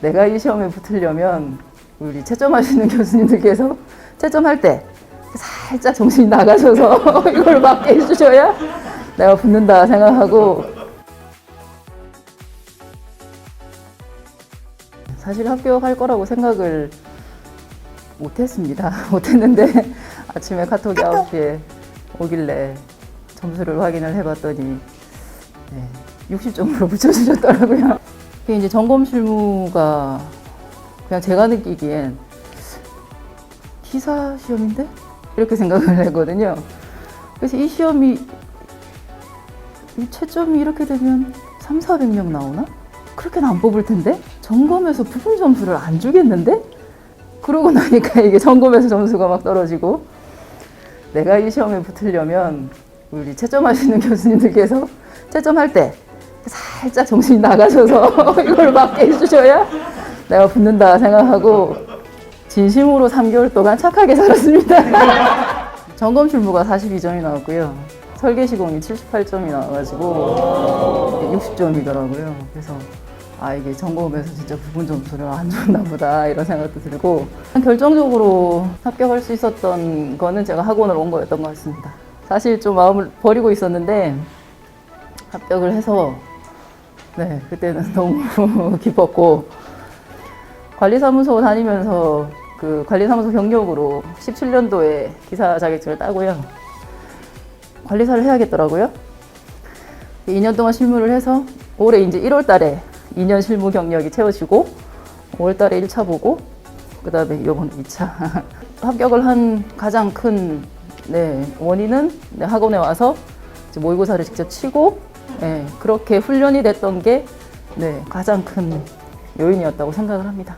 내가 이 시험에 붙으려면 우리 채점하시는 교수님들께서 채점할 때 살짝 정신이 나가셔서 이걸 맞게 해주셔야 내가 붙는다 생각하고 사실 합격할 거라고 생각을 못했습니다. 못했는데 아침에 카톡이 9시에 오길래 점수를 확인을 해봤더니 네, 60점으로 붙여주셨더라고요. 이게 이제 점검 실무가 그냥 제가 느끼기엔 기사 시험인데? 이렇게 생각을 했거든요. 그래서 이 시험이 이 채점이 이렇게 되면 3, 400명 나오나? 그렇게는 안 뽑을 텐데? 점검에서 부분 점수를 안 주겠는데? 그러고 나니까 이게 점검에서 점수가 막 떨어지고 내가 이 시험에 붙으려면 우리 채점하시는 교수님들께서 채점할 때 살짝 정신이 나가셔서 이걸 맞게 해주셔야 내가 붙는다 생각하고 진심으로 3개월 동안 착하게 살았습니다. 점검 실무가 42점이 나왔고요. 설계 시공이 78점이 나와가지고 60점이더라고요. 그래서 아 이게 점검에서 진짜 부분 점수를 안 줬나 보다 이런 생각도 들고 결정적으로 합격할 수 있었던 거는 제가 학원을 온 거였던 것 같습니다. 사실 좀 마음을 버리고 있었는데 합격을 해서 네 그때는 너무 기뻤고 관리사무소 다니면서 그 관리사무소 경력으로 17년도에 기사 자격증을 따고요. 관리사를 해야겠더라고요. 2년 동안 실무를 해서 올해 이제 1월 달에 2년 실무 경력이 채워지고 5월 달에 1차 보고 그 다음에 이번 2차 합격을 한 가장 큰 네, 원인은 네, 학원에 와서 모의고사를 직접 치고 네, 그렇게 훈련이 됐던 게 네, 가장 큰 요인이었다고 생각을 합니다.